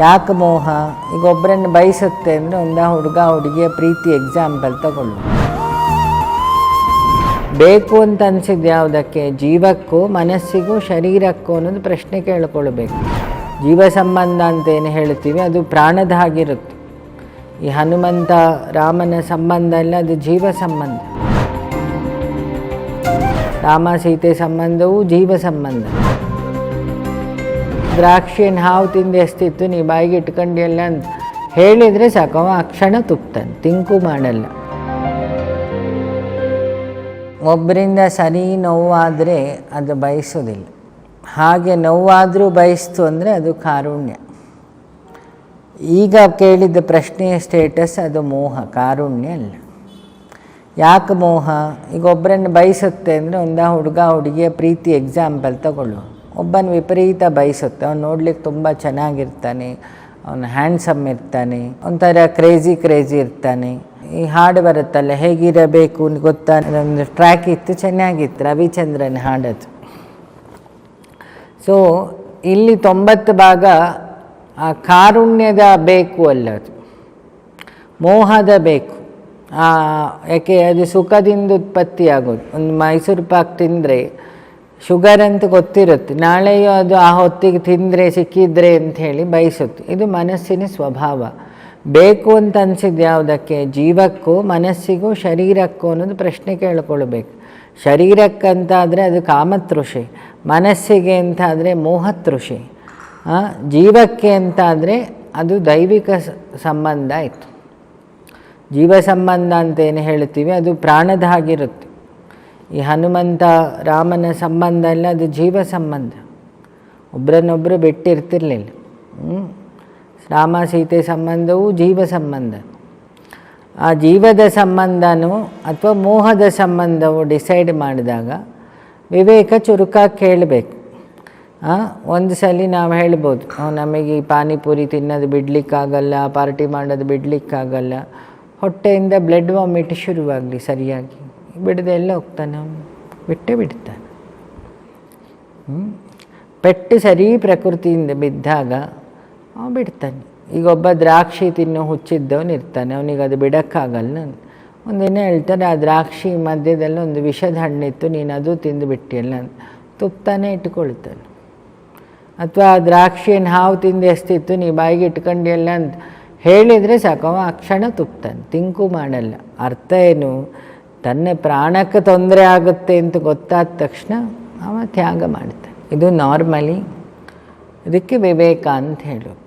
ಯಾಕೆ ಮೋಹ? ಈಗ ಒಬ್ಬರನ್ನು ಬಯಸುತ್ತೆ ಅಂದರೆ ಒಂದು ಹುಡುಗ ಹುಡುಗಿಯ ಪ್ರೀತಿ ಎಕ್ಸಾಂಪಲ್ ತಗೊಳ್ಳು. ಬೇಕು ಅಂತ ಅನಿಸಿದ್ದು ಯಾವುದಕ್ಕೆ? ಜೀವಕ್ಕೂ, ಮನಸ್ಸಿಗೂ, ಶರೀರಕ್ಕೂ ಅನ್ನೋದು ಪ್ರಶ್ನೆ ಕೇಳಿಕೊಳ್ಬೇಕು. ಜೀವ ಸಂಬಂಧ ಅಂತ ಏನು ಹೇಳ್ತೀವಿ? ಅದು ಪ್ರಾಣದ ಹಾಗಿರುತ್ತೆ. ಈ ಹನುಮಂತ, ರಾಮನ ಸಂಬಂಧ ಎಲ್ಲ ಅದು ಜೀವ ಸಂಬಂಧ. ರಾಮ, ಸೀತೆ ಸಂಬಂಧವೂ ಜೀವ ಸಂಬಂಧ. ದ್ರಾಕ್ಷಿಯನ್ನು ಹಾವು ತಿಂದು ನೀ ಬಾಯಿಗೆ ಇಟ್ಕೊಂಡಿಲ್ಲ ಅಂತ ಹೇಳಿದರೆ ಸಾಕು. ಅವ ಆ ಕ್ಷಣ ತುಪ್ತಾನೆ ತಿಂಕು ಮಾಡಲ್ಲ. ಒಬ್ಬರಿಂದ ಸರಿ ನೋವಾದರೆ ಅದು ಬಯಸೋದಿಲ್ಲ. ಹಾಗೆ ನೋವಾದರೂ ಬಯಸ್ತು ಅಂದರೆ ಅದು ಕಾರುಣ್ಯ. ಈಗ ಕೇಳಿದ ಪ್ರಶ್ನೆಯ ಸ್ಟೇಟಸ್ ಅದು ಮೋಹ, ಕಾರುಣ್ಯ ಅಲ್ಲ. ಯಾಕೆ ಮೋಹ? ಈಗ ಒಬ್ಬರನ್ನು ಬಯಸುತ್ತೆ ಅಂದರೆ ಒಂದು ಹುಡುಗ ಹುಡುಗಿಯ ಪ್ರೀತಿ ಎಕ್ಸಾಂಪಲ್ ತಗೊಳ್ಳು ಒಬ್ಬನ ವಿಪರೀತ ಬಯಸುತ್ತೆ. ಅವ್ನು ನೋಡ್ಲಿಕ್ಕೆ ತುಂಬ ಚೆನ್ನಾಗಿರ್ತಾನೆ. ಅವನು ಹ್ಯಾಂಡ್ಸಮ್ ಇರ್ತಾನೆ. ಒಂಥರ ಕ್ರೇಜಿ ಕ್ರೇಜಿ ಇರ್ತಾನೆ. ಈ ಹಾಡು ಬರುತ್ತಲ್ಲ, ಹೇಗಿರಬೇಕು ಗೊತ್ತಾ? ಒಂದು ಟ್ರ್ಯಾಕ್ ಇತ್ತು, ಚೆನ್ನಾಗಿತ್ತು. ರವಿಚಂದ್ರನ್ ಹಾಡದು. ಸೊ ಇಲ್ಲಿ ತೊಂಬತ್ತು ಭಾಗ, ಆ ಕಾರುಣ್ಯದ ಬೇಕು ಅಲ್ಲ ಅದು ಮೋಹದ ಬೇಕು. ಯಾಕೆ, ಅದು ಸುಖದಿಂದ ಉತ್ಪತ್ತಿ ಆಗೋದು ಒಂದು ಮೈಸೂರು ಪಾಕ್ ತಿಂದರೆ ಶುಗರ್ ಅಂತ ಗೊತ್ತಿರುತ್ತೆ. ನಾಳೆಯೂ ಅದು ಆ ಹೊತ್ತಿಗೆ ತಿಂದರೆ, ಸಿಕ್ಕಿದ್ರೆ ಅಂತ ಹೇಳಿ ಬಯಸುತ್ತೆ. ಇದು ಮನಸ್ಸಿನ ಸ್ವಭಾವ. ಬೇಕು ಅಂತ ಅನಿಸಿದ್ದು ಯಾವುದಕ್ಕೆ? ಜೀವಕ್ಕೂ, ಮನಸ್ಸಿಗೂ, ಶರೀರಕ್ಕೂ ಅನ್ನೋದು ಪ್ರಶ್ನೆ ಕೇಳಿಕೊಳ್ಬೇಕು. ಶರೀರಕ್ಕಂತಾದರೆ ಅದು ಕಾಮತೃಷಿ. ಮನಸ್ಸಿಗೆ ಅಂತಾದರೆ ಮೋಹತೃಷಿ. ಜೀವಕ್ಕೆ ಅಂತಾದರೆ ಅದು ದೈವಿಕ ಸಂಬಂಧ ಆಯಿತು. ಜೀವ ಸಂಬಂಧ ಅಂತ ಏನು ಹೇಳ್ತೀವಿ? ಅದು ಪ್ರಾಣದ ಹಾಗಿರುತ್ತೆ. ಈ ಹನುಮಂತ ರಾಮನ ಸಂಬಂಧ ಅಲ್ಲ ಅದು ಜೀವ ಸಂಬಂಧ. ಒಬ್ಬರನ್ನೊಬ್ಬರು ಬಿಟ್ಟಿರ್ತಿರ್ಲಿಲ್ಲ? ರಾಮ ಸೀತೆ ಸಂಬಂಧವು ಜೀವ ಸಂಬಂಧ. ಆ ಜೀವದ ಸಂಬಂಧನೂ ಅಥವಾ ಮೋಹದ ಸಂಬಂಧವು ಡಿಸೈಡ್ ಮಾಡಿದಾಗ ವಿವೇಕ ಚುರುಕಾಗಿ ಕೇಳಬೇಕು. ಒಂದು ಸಲ ನಾವು ಹೇಳ್ಬೋದು "ಆ, ನಮಗೆ ಈ ಪಾನಿಪುರಿ ತಿನ್ನೋದು ಬಿಡ್ಲಿಕ್ಕಾಗಲ್ಲ ಪಾರ್ಟಿ ಮಾಡೋದು ಬಿಡ್ಲಿಕ್ಕಾಗಲ್ಲ. ಹೊಟ್ಟೆಯಿಂದ ಬ್ಲಡ್ ವಾಮಿಟ್ ಶುರುವಾಗಲಿ ಸರಿಯಾಗಿ. ಬಿಡದೆ ಎಲ್ಲ ಹೋಗ್ತಾನೆ. ಅವನು ಬಿಟ್ಟೇ ಬಿಡ್ತಾನೆ? ಪೆಟ್ಟು ಸರಿ ಪ್ರಕೃತಿಯಿಂದ ಬಿದ್ದಾಗ ಅವ ಬಿಡ್ತಾನೆ. ಈಗ ಒಬ್ಬ ದ್ರಾಕ್ಷಿ ತಿನ್ನೋ ಹುಚ್ಚಿದ್ದವನು ಇರ್ತಾನೆ. ಅವನಿಗೆ ಅದು ಬಿಡೋಕ್ಕಾಗಲ್ಲ ಒಂದಿನ ಹೇಳ್ತಾರೆ, ಆ ದ್ರಾಕ್ಷಿ ಮಧ್ಯದಲ್ಲಿ ಒಂದು ವಿಷದ ಹಣ್ಣಿತ್ತು, ನೀನು ಅದು ತಿಂದು ಬಿಟ್ಟಿಯಲ್ಲ ಅಂತ. ತುಪ್ತಾನೆ ಇಟ್ಕೊಳ್ತಾನೆ. ಅಥವಾ ಆ ದ್ರಾಕ್ಷಿಯನ್ನು ಹಾವು ತಿಂದು ಎಸ್ತಿತ್ತು ನೀ ಬಾಯಿಗೆ ಇಟ್ಕೊಂಡಿಯಲ್ಲ ಅಂತ ಹೇಳಿದರೆ ಸಾಕು. ಆ ಕ್ಷಣ ತುಪ್ತಾನೆ. ತಿಂಕು ಮಾಡಲ್ಲ. ಅರ್ಥ ಏನು? ತನ್ನ ಪ್ರಾಣಕ್ಕೆ ತೊಂದರೆ ಆಗುತ್ತೆ ಅಂತ ಗೊತ್ತಾದ ತಕ್ಷಣ ಅವ ತ್ಯಾಗ ಮಾಡ್ತಾನೆ. ಇದು ನಾರ್ಮಲಿ ಇದಕ್ಕೆ ವಿವೇಕ ಅಂತ ಹೇಳೋದು